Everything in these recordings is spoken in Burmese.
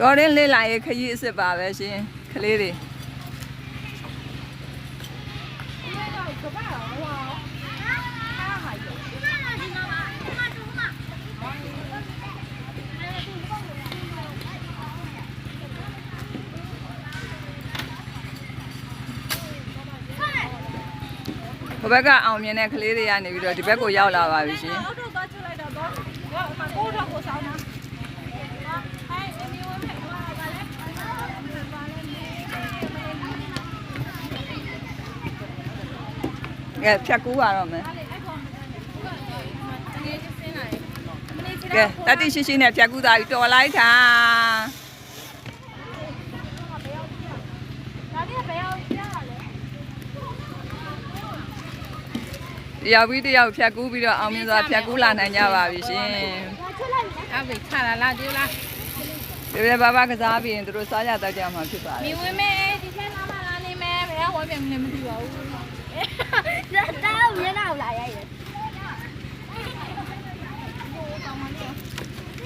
တော်ရင်လေးလာရေးခရီးအစ်စ်ပါပဲရှင်ကလေးတွေဟိုဘက်ကအောင်မြင်တဲ့ကလေးတွေကနေပြီးတော့ဒီဘက်ကိုရောက်လာပါပြီရှင်အောက်တော့သွားချလိုက်တော့တော့ဟိုမှာကိုတော့ကိုဆောင်တာအဲအမီဝဲမဲ့ဟိုကလည်း ကဲဖြတ်ကူးပါတော့မယ်အဲ့ကောင်တကယ်ချင်းစင်းလာတယ်မနေ့ကကဲတတိရှိရှိနဲ့ဖြတ်ကူးသားပြီးတော်လိုက်တာဒါလေးဘယ်အောင်ကြားရလဲတယောက်ပြီးတယောက်ဖြတ်ကူးပြီးတော့အောင်မြင်စွာဖြတ်ကူးလာနိုင်ကြပါပြီရှင်ဒါချလိုက်ပြီအဘေချလာလားဒီလားဒီပဲဘာဘာကစားပြီးရင်တို့စားကြတော့ကြမှာဖြစ်ပါတမီယ်ဝဲမဲ့ဒီထဲလာမလာနေမဲ့ဘယ်ကဝဲပြန်နေမသိပါဘူး ဒါတောင်းရနာလာရိုက်တယ်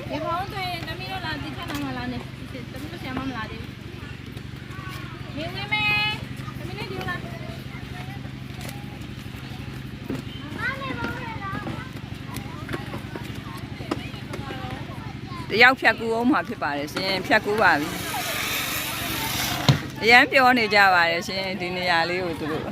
ဒီဘောင်းတွေတမီးတို့လာဒီထဲလာမလာနေတမီးတို့ဆရာမမလာသေးဘူးမီဝဲမဲ့တမီးလေးဒီလား တယောက်ဖြတ်ကူးအောင်မှာဖြစ်ပါတယ်ရှင်ဖြတ်ကူးပါပြီအရန်ပြောနေကြပါတယ်ရှင်ဒီနေရာလေးကိုသူတို့